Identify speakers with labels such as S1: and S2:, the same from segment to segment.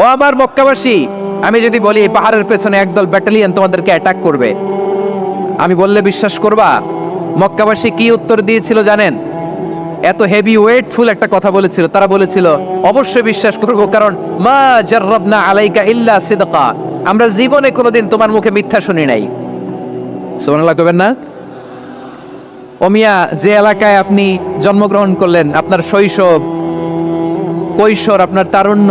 S1: ও আমার মক্কাবাসী, আমি যদি বলি পাহাড়ের পেছনে একদল ব্যাটালিয়ন তোমাদেরকে অ্যাটাক করবে, আমি বললে বিশ্বাস করবা? মক্কাবাসী কি উত্তর দিয়েছিল জানেন? এত হেভি ওয়েটফুল একটা কথা বলেছিল। তারা বলেছিল, অবশ্যই বিশ্বাস করব, কারণ মা জাররাবনা আলাইকা ইল্লা সিদকা, আমরা জীবনে কোনোদিন তোমার মুখে মিথ্যা শুনি নাই। সুবহানাল্লাহ কইবেন না? ওমিয়া যে এলাকায় আপনি জন্মগ্রহণ করলেন, আপনার শৈশব, কৈশোর, আপনার তারুণ্য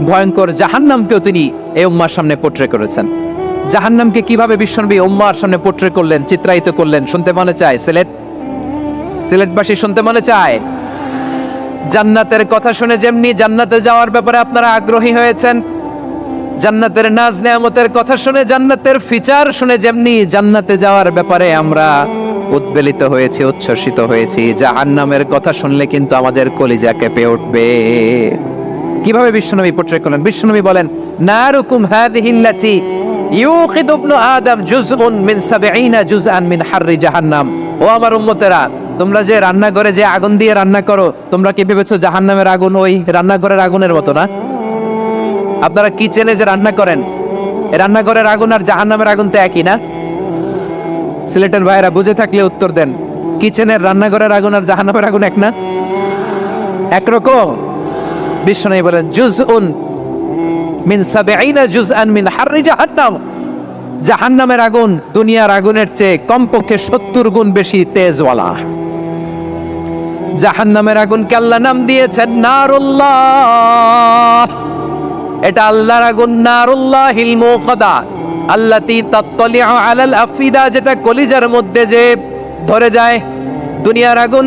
S1: ভয়ঙ্কর জাহান্নামকেও তিনি এই উম্মার সামনে পোট্রে করেছেন। জাহান্নামকে কীভাবে বিশ্বনবী উম্মার সামনে পোট্রে করলেন, চিত্রায়িত করলেন, শুনতে মনে চায়? সিলেট? সিলেটবাসী শুনতে মনে চায়? জান্নাতের কথা শুনে যেমনি জান্নাতে যাওয়ার ব্যাপারে আপনারা আগ্রহী হয়েছেন, জান্নাতের নাজ নেয়ামতের কথা শুনে, জান্নাতের ফিচার শুনে যেমনি জান্নাতে যাওয়ার ব্যাপারে আমরা উদ্বেলিত হয়েছি, উচ্ছ্বসিত হয়েছি, জাহান্নামের কথা শুনলে কিন্তু আমাদের কলিজা কেঁপে উঠবে। কীভাবে বিশ্বনবী পোট্রে করলেন? বিশ্বনবী বলেন, নারুকুম হাদিহিল্লাতি ইউকিদ ইবনু আদম জুজউন মিন 70 জুজআন মিন হাররি জাহান্নাম। ও আমার উম্মতেরা, তোমরা যে রান্নাঘরে যে আগুন দিয়ে রান্না করো, তোমরা কি ভেবেছো জাহান্নামের আগুন ওই রান্নাঘরের আগুনের মতো না? আপনারা কিচেনে যে রান্না করেন? রান্নাঘরের আগুন আর জাহান্নামের আগুন তো একই না? সিলেটের ভাইরা বুঝে থাকলে উত্তর দেন, কিচেনের রান্নাঘরের আগুন আর জাহান্নামের আগুন এক না? একরকম বিশ্বনবী বলেন জুজ উন মিন সাবেইনা জুজ আন মিন হাররি জাহান্নাম। জাহান্নামের আগুন দুনিয়ার আগুনের চেয়ে কমপক্ষে সত্তর গুণ বেশি তেজওয়ালা। জাহান্নামের আগুনকে আল্লাহ নাম দিয়েছেন নারুল্লাহ। এটা আল্লাহর আগুন নারুল্লাহিল মুকাদা আল্লাতি তাত্তালিউ আলাল আফিদা, যেটা কলিজার মধ্যে যে ধরে যায়। দুনিয়ার আগুন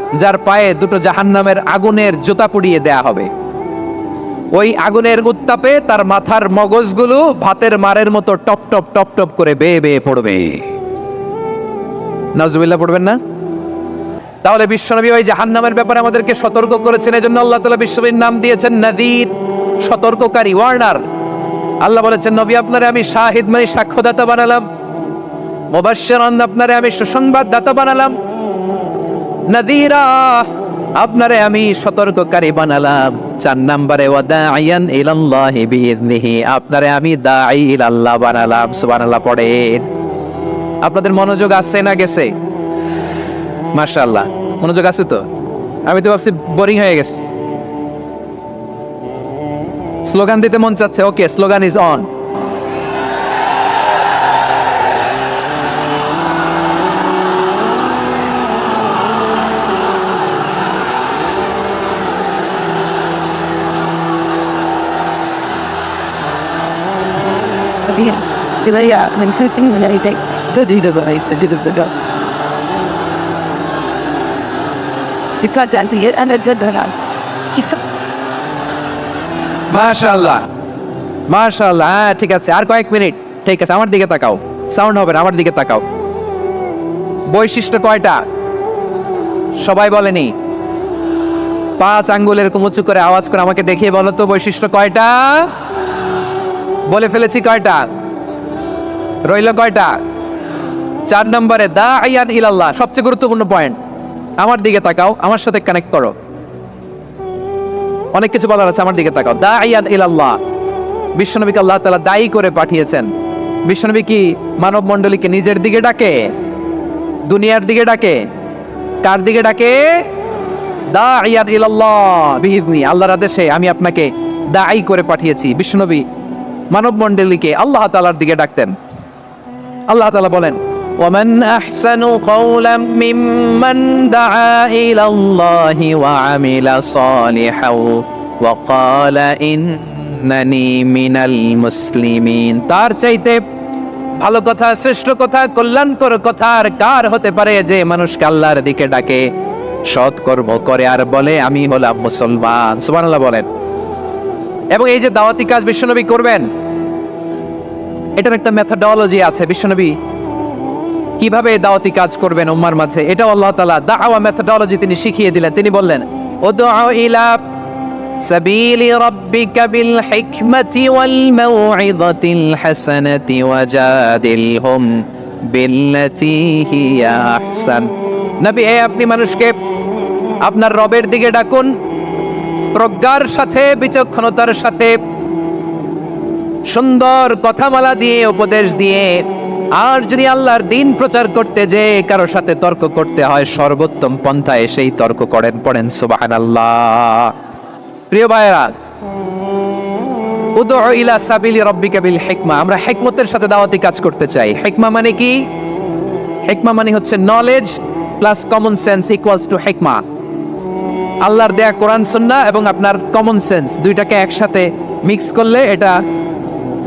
S1: যার পায়ে দুটো জাহান্নামের আগুনের জুতা পুড়িয়ে দেয়া হবে। ওই আগুনের উত্তাপে তার মাথার মগজগুলো ভাতের মারের মতো টপ টপ টপ টপ করে বেয়ে বেয়ে পড়বে। নাজুবিল্লাহ পড়বেন না? তাহলে বিশ্বনবী ওই জাহান্নামের ব্যাপারে আমাদেরকে সতর্ক করেছেন, এজন্য আল্লাহ তাআলা বিশ্বনবীর নাম দিয়েছেন নাদির, সতর্ককারী, ওয়ার্নার। আল্লাহ বলেছেন, নবী, আপনারে আমি শাহিদ মানে সাক্ষ্যদাতা বানালাম। মুবাশশিরান, আপনারে আমি সুসংবাদদাতা বানালাম। আপনারে আমি সতর্ককারী বানালাম। চার নম্বরে আপনারে আমি বানালাম। সুবহানাল্লাহ, পড়েন। আপনাদের মনোযোগ আছে না গেছে? মাশাআল্লাহ, মনোযোগ আছে তো? আমি তো ভাবছি বোরিং হয়ে গেছে। স্লোগান দিতে মন চাচ্ছে, okay, slogan is
S2: on Kita dah sih ada jadaran. Kita
S1: মাশাআল্লাহ। মাশাআল্লাহ হ্যাঁ ঠিক আছে। আর কয়েক মিনিট। ঠিক আছে আমার দিকে তাকাও। সাউন্ড হবে না আমার দিকে তাকাও। বৈশিষ্ট্য কয়টা? সবাই বলেনি। পাঁচ আঙ্গুল এরকম উঁচু করে আওয়াজ করে আমাকে দেখিয়ে বলো তো বৈশিষ্ট্য কয়টা? বলে ফেলেছি কয়টা? রইল কয়টা? চার নম্বরে দা আইয়ান ইলাল্লাহ, সবচেয়ে গুরুত্বপূর্ণ পয়েন্ট আমার দিকে তাকাও, আমার সাথে কানেক্ট করো। অনেক কিছু বলার আছে, আমার দিকে তাকাও। দা আইয়ান ইলাল্লাহ, বিশ্বনবীকে আল্লাহ তাআলা দায়ী করে পাঠিয়েছেন। বিশ্বনবী কি মানব মণ্ডলীকে নিজের দিকে ডাকে? দুনিয়ার দিকে ডাকে? কার দিকে ডাকে? দা আইয়ান ইলাল্লাহ, বিহিদনি, আল্লাহর আদেশে আমি আপনাকে দায়ী করে পাঠিয়েছি। বিশ্বনবী মানব মণ্ডলীকে আল্লাহ তাআলার দিকে ডাকতেন আল্লাহ তাআলা বলেন ومن أحسن قولا ممن دعا إلى الله وعمل صالحا وقال إنني من المسلمين তার চাইতে ভালো কথা শ্রেষ্ঠ কথা কল্যাণকর কথা আর কার হতে পারে যে মানুষকে আল্লাহর দিকে ডাকে সৎ কর্ম করে আর বলে আমি হলাম মুসলমান সুবহানাল্লাহ বলেন এবং এই যে দাওয়াতি কাজ বিশ্বনবী করবেন এটার একটা মেথডোলজি আছে, বিশ্বনবী কীভাবে দাওয়াতি কাজ করবেন উম্মার মাঝে? এটা আল্লাহ তাআলা দাওয়া মেথডোলজি তিনি শিখিয়ে দিলেন। তিনি বললেন, উদউ ইলা বিল হিকমাতি ওয়াল মাউইযাতিল হাসানাতি ওয়াজাদিলহুম বিল্লাতি হিয়া আহসান। নবী, হে আপনি মানুষকে, আপনার রবের দিকে ডাকুন, প্রজ্ঞার সাথে, বিচক্ষণতার সাথে সুন্দর কথামালা দিয়ে, উপদেশ দিয়ে, আর যদি আল্লাহর দিন প্রচার করতে যে কারও সাথে তর্ক করতে হয়, সর্বোত্তম পন্থায় সেই তর্ক করেন, পড়েন সুবাহান আল্লাহ প্রিয় ভাইয়েরা, উদউ ইলা সাবিলি রব্বিকা বিল হিকমা। আমরা হিকমতের সাথে দাওয়াতি কাজ করতে চাই। হিকমা মানে কি? হিকমা মানে হচ্ছে knowledge plus common sense equals to হিকমা আল্লাহর দেয়া কোরআন, সুন্নাহ এবং আপনার কমন সেন্স দুইটাকে একসাথে মিক্স করলে এটা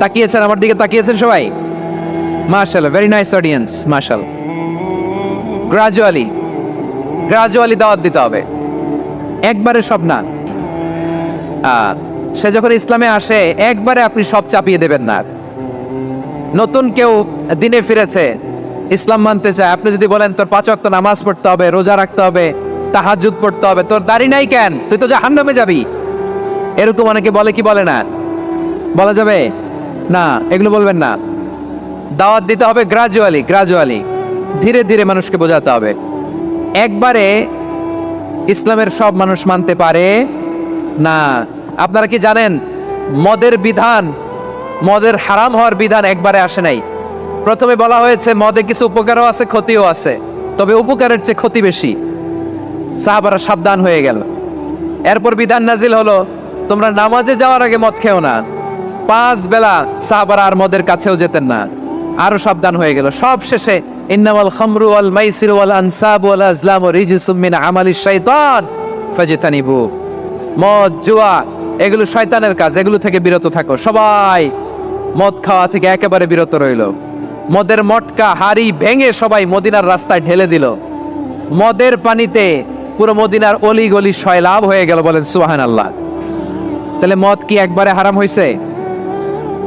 S1: তাকিয়েছেন আমার দিকে, তাকিয়েছেন সবাই? মার্শাল ভেরি নাইস অডিয়েন্স মার্শাল গ্রাজুয়ালি গ্রাজুয়ালি দাওয়াত দিতে হবে। একবারে সব না। সে যখন ইসলামে আসে, একবারে আপনি সব চাপিয়ে দেবেন না। নতুন কেউ দিনে ফিরেছে, ইসলাম মানতে চায়, আপনি যদি বলেন, তোর পাঁচ ওয়াক্ত নামাজ পড়তে হবে, রোজা রাখতে হবে, তাহাজ্জুদ পড়তে হবে, তোর দাড়ি নাই কেন? তুই তো যা জাহান্নামে যাবি। এরকম অনেকে বলে কি বলে না? বলা যাবে? না, এগুলো বলবেন না। দাওয়াত দিতে হবে গ্রাজুয়ালি গ্রাজুয়ালি ধীরে ধীরে মানুষকে বোঝাতে হবে। একবারে ইসলামের সব মানুষ মানতে পারে না। আপনারা কি জানেন, মদের বিধান, মদের হারাম হওয়ার বিধান একবারে আসে নাই। প্রথমে বলা হয়েছে, মদে কিছু উপকারও আছে, ক্ষতিও আছে। তবে উপকারের চেয়ে ক্ষতি বেশি। সাহাবারা সাবধান হয়ে গেল। এরপর বিধান নাজিল হলো, তোমরা নামাজে যাওয়ার আগে মদ খেও না। পাঁচ বেলা সাহাবারা আর মদের কাছেও যেতেন না। আরও সাবধান হয়ে গেল। সব শেষে ইন্নামাল খামরু ওয়াল মাইসির ওয়াল আনসাব ওয়াল আজলাম রিজসুম মিন আমালিশ শাইতান ফাজতানিবু। মদ, জুয়া, এগুলো শয়তানের কাজ। এগুলো থেকে বিরত থাকো। সবাই মদ খাওয়া থেকে একেবারে বিরত রইল। মদের মটকা, হাড়ি ভেঙে সবাই মদিনার রাস্তায় ঢেলে দিল। মদের পানিতে পুরো মদিনার অলি গলি সয়লাভ হয়ে গেল বলেন সুহান আল্লাহ তাহলে মদ কি একবারে হারাম হয়েছে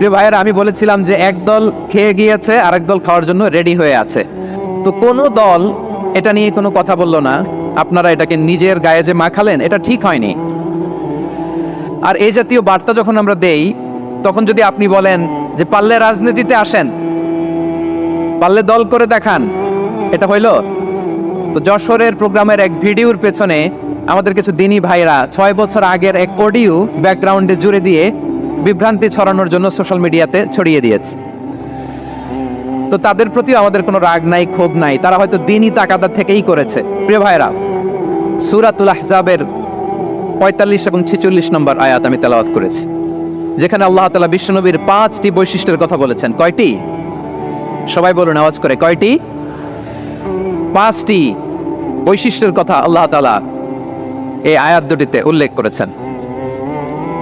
S1: প্রিয় ভাইয়েরা, আমি বলেছিলাম যে এক দল খেয়ে গিয়েছে আর এক দল খাওয়ার জন্য রেডি হয়ে আছে। তো কোনো দল এটা নিয়ে কোনো কথা বলল না। আপনারা এটাকে নিজের গায়ে যে মাখালেন, এটা ঠিক হয়নি। আর এই জাতীয় বার্তা যখন আমরা দেই, তখন যদি আপনি বলেন যে পারলে রাজনীতিতে আসেন, পারলে দল করে দেখান, এটা হইল? তো যশোরের প্রোগ্রামের এক ভিডিওর পেছনে আমাদের কিছু দিনী ভাইরা ছয় বছর আগের এক অডিও ব্যাকগ্রাউন্ডে জুড়ে দিয়ে বিভ্রান্তি ছড়ানোর জন্য সোশ্যাল মিডিয়াতে ছড়িয়ে দিয়েছে। তো তাদের প্রতি আমাদের কোনো রাগ নাই, ক্ষোভ নাই। তারা হয়তো দিনই তাকাদা থেকেই করেছে। প্রিয় ভাইরা সুরাতুল আহজাবের পঁয়তাল্লিশ এবং ছেচল্লিশ নম্বর আয়াত আমি তেলাওয়াত করেছি, যেখানে আল্লাহ তালা বিশ্বনবীর পাঁচটি বৈশিষ্ট্যের কথা বলেছেন। কয়টি? সবাই বলুন, আওয়াজ করে। কয়টি? পাঁচটি বৈশিষ্ট্যের কথা আল্লাহ তালা এই আয়াত দুটিতে উল্লেখ করেছেন।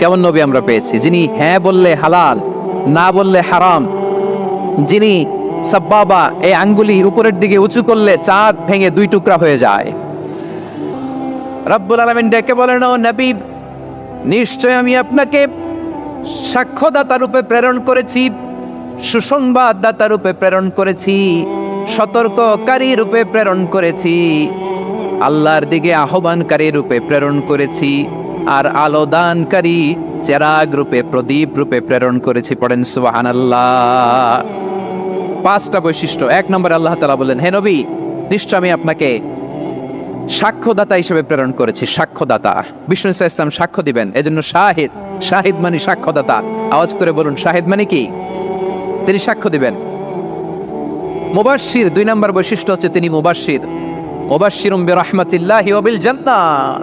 S1: কেমন নবী আমরা পেয়েছি? যিনি হ্যাঁ বললে হালাল, না বললে হারাম, যিনি সাব্বাবা, এই আঙ্গুলি উপরের দিকে উঁচু করলে চাঁদ ভেঙে দুই টুকরা হয়ে যায়। রব্বুল আলমিন ডেকে বলেন, ও নবী নিশ্চয় আমি আপনাকে সাক্ষ্যদাতা রূপে প্রেরণ করেছি, সুসংবাদদাতা রূপে প্রেরণ করেছি, সতর্ককারী রূপে প্রেরণ করেছি, আল্লাহর দিকে আহ্বানকারী রূপে প্রেরণ করেছি আর আলো দানকারী চেরাগ রূপে, প্রদীপ রূপে প্রেরণ করেছি পড়েন সুবাহান আল্লাহ পাঁচটা বৈশিষ্ট্য। এক নম্বর আল্লাহ তালা বললেন, হে নবী, নিশ্চয় আমি আপনাকে সাক্ষ্যদাতা হিসেবে প্রেরণ করেছি, সাক্ষ্যদাতা। বিষ্ণু ইসলাম সাক্ষ্য দিবেন, এজন্য শাহিদ শাহিদ মানে সাক্ষ্যদাতা। আওয়াজ করে বলুন, শাহিদ মানে কি? তিনি সাক্ষ্য দিবেন। মুবাশশির, দুই নম্বর বৈশিষ্ট্য হচ্ছে তিনি মুবাশশির। মুবাশশিরুম বিরহমাতিল্লাহি ওয়া বিল জান্নাত।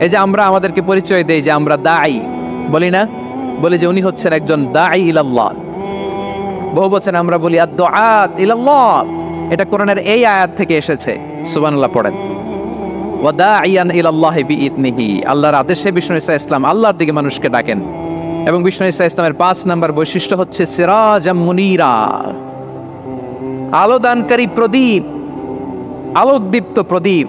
S1: এই যে আমরা আমাদেরকে পরিচয় দেই যে আমরা দাই বলি না? বলি যে উনি হচ্ছেন একজন দাই ইলাল্লাহ। বহু বচন আমরা বলি আদ ইলাল্লাহ। এটা কোরআনের এই আয়াত থেকে এসেছে। সুবহানাল্লাহ পড়েন। ওয়াদাইয়ান ইলাল্লাহি বিইذনিহি আল্লাহর আদেশে বিষ্ণু ইসা ইসলাম আল্লাহর দিকে মানুষকে ডাকেন। এবং বিষ্ণু ইসা ইসলামের পাঁচ নাম্বার বৈশিষ্ট্য হচ্ছে সিরাজাম মুনিরা। আলোদানকারী প্রদীপ। আলোকদীপ্ত প্রদীপ।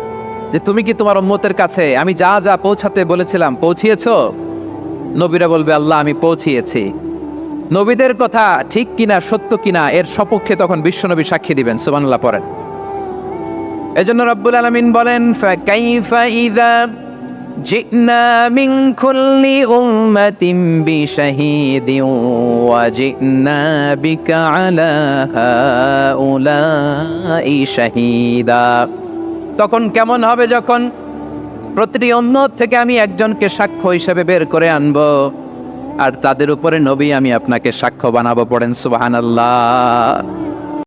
S1: যে তুমি কি তোমার উম্মতের কাছে, আমি যা যা পৌঁছাতে বলেছিলাম, পৌঁছিয়েছ? নবীরা বলবে, আল্লাহ, আমি পৌঁছিয়েছি। নবীদের কথা ঠিক কিনা, সত্য কিনা, এর সপক্ষে তখন বিশ্বনবী সাক্ষী দিবেন, সুবহানাল্লাহ, পড়েন। এজন্য রব্বুল আলামিন বলেন বিশাহিদিন ওয়া তখন কেমন হবে যখন প্রতিটি অন্য থেকে আমি একজনকে সাক্ষ্য হিসেবে বের করে আনব। আর তাদের উপরে নবী আমি আপনাকে সাক্ষ্য বানাবো, পড়েন সুবহানাল্লাহ।